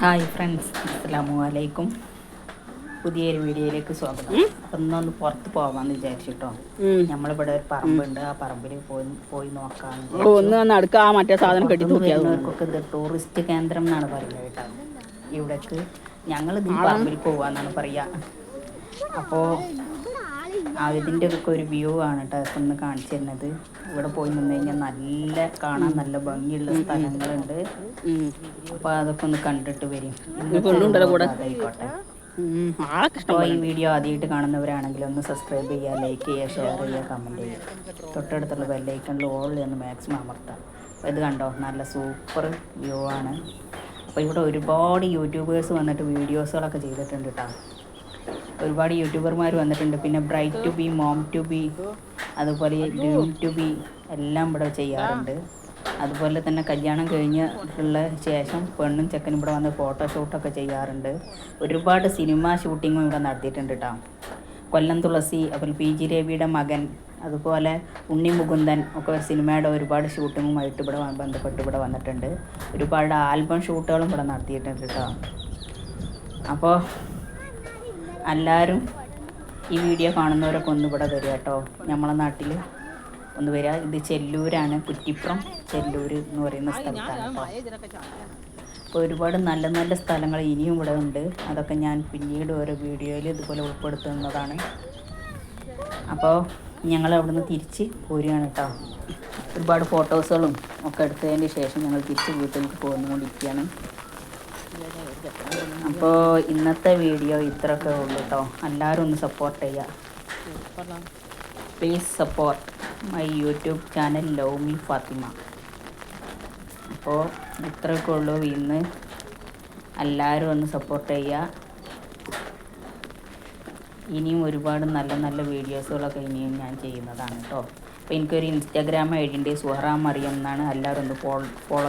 Hi friends അസ്സാം വലൈക്കും പുതിയൊരു വീഡിയോയിലേക്ക് സ്വാഗതം. അപ്പം ഇന്നൊന്ന് പുറത്ത് പോകാമെന്ന് വിചാരിച്ചിട്ടോ. നമ്മളിവിടെ ഒരു പറമ്പുണ്ട്. ആ പറമ്പിൽ പോയി പോയി നോക്കാം മറ്റേ സാധനം വരുന്നവർക്കൊക്കെ ഇത് ടൂറിസ്റ്റ് കേന്ദ്രം എന്നാണ് പറയുന്നത് കേട്ടോ. ഇവിടേക്ക് ഞങ്ങൾ ഇത് പറമ്പിൽ പോവാന്നാണ് പറയുക അപ്പോൾ അതിന്റെ ഒക്കെ ഒരു വ്യൂ ആണ് കേട്ടോ ഇപ്പം ഒന്ന് കാണിച്ചു തരുന്നത്. ഇവിടെ പോയി നിന്ന് കഴിഞ്ഞാൽ നല്ല കാണാൻ നല്ല ഭംഗിയുള്ള സ്ഥലങ്ങളുണ്ട്. അപ്പോൾ അതൊക്കെ ഒന്ന് കണ്ടിട്ട് വരും. അതായിക്കോട്ടെ. അപ്പോൾ ഈ വീഡിയോ ആദ്യമായിട്ട് കാണുന്നവരാണെങ്കിൽ ഒന്ന് സബ്സ്ക്രൈബ് ചെയ്യുക ലൈക്ക് ചെയ്യുക ഷെയർ ചെയ്യുക കമന്റ് ചെയ്യുക. തൊട്ടടുത്തുള്ള ബെല്ലൈക്കണിൽ ഓൾ ഒന്ന് മാക്സിമം അമർത്താം. അപ്പോൾ ഇത് കണ്ടോ? നല്ല സൂപ്പർ വ്യൂ ആണ്. അപ്പോൾ ഇവിടെ ഒരുപാട് യൂട്യൂബേഴ്സ് വന്നിട്ട് വീഡിയോസുകളൊക്കെ ചെയ്തിട്ടുണ്ട് കേട്ടോ ഒരുപാട് യൂട്യൂബർമാർ വന്നിട്ടുണ്ട്. പിന്നെ bright to be mom to be അതുപോലെ ഡ്രീം ടു ബി എല്ലാം ഇവിടെ ചെയ്യാറുണ്ട്. അതുപോലെ തന്നെ കല്യാണം കഴിഞ്ഞിട്ടുള്ള ശേഷം പെണ്ണും ചെക്കനും ഇവിടെ വന്ന് ഫോട്ടോഷൂട്ടൊക്കെ ചെയ്യാറുണ്ട്. ഒരുപാട് സിനിമ ഷൂട്ടിങ്ങും ഇവിടെ നടത്തിയിട്ടുണ്ട് കേട്ടോ കൊല്ലം തുളസി അതുപോലെ പി ജി രവിയുടെ മകൻ അതുപോലെ ഉണ്ണി മുകുന്ദൻ ഒക്കെ സിനിമയുടെ ഒരുപാട് ഷൂട്ടിങ്ങുമായിട്ട് ഇവിടെ ബന്ധപ്പെട്ട് ഇവിടെ വന്നിട്ടുണ്ട്. ഒരുപാട് ആൽബം ഷൂട്ടുകളും ഇവിടെ നടത്തിയിട്ടുണ്ട് കേട്ടോ അപ്പോൾ എല്ലാവരും ഈ വീഡിയോ കാണുന്നവരൊക്കെ ഒന്ന് ഇവിടെ വരിക കേട്ടോ. നമ്മളെ നാട്ടിൽ ഒന്ന് വരിക. ഇത് ചെല്ലൂരാണ് കുറ്റിപ്പുറം ചെല്ലൂർ എന്ന് പറയുന്ന സ്ഥലത്താണ് അപ്പോൾ ഒരുപാട് നല്ല നല്ല സ്ഥലങ്ങൾ ഇനിയും ഇവിടെ ഉണ്ട്. അതൊക്കെ ഞാൻ പിന്നീട് ഓരോ വീഡിയോയിൽ ഇതുപോലെ ഉൾപ്പെടുത്തുന്നതാണ്. അപ്പോൾ ഞങ്ങൾ അവിടുന്ന് തിരിച്ച് പോരുകയാണ് കേട്ടോ. ഒരുപാട് ഫോട്ടോസുകളും ഒക്കെ എടുത്തതിന് ശേഷം ഞങ്ങൾ തിരിച്ച് വീട്ടിലേക്ക് പോന്നുകൊണ്ടിരിക്കുകയാണ് അപ്പോൾ ഇന്നത്തെ വീഡിയോ ഇത്രയൊക്കെ ഉള്ളൂ കേട്ടോ എല്ലാവരും ഒന്ന് സപ്പോർട്ട് ചെയ്യുക please support my YouTube channel love me Fathima അപ്പോൾ ഇത്രയൊക്കെ ഉള്ളൂ. ഇന്ന് എല്ലാവരും ഒന്ന് സപ്പോർട്ട് ചെയ്യുക ഇനിയും ഒരുപാട് നല്ല നല്ല വീഡിയോസുകളൊക്കെ ഇനിയും ഞാൻ ചെയ്യുന്നതാണ് കേട്ടോ അപ്പോൾ എനിക്കൊരു ഇൻസ്റ്റാഗ്രാം ഐ ഡി ഉണ്ട് സുഹറ മറിയം എന്നാണ്. എല്ലാവരും ഒന്ന് ഫോളോ ഫോളോ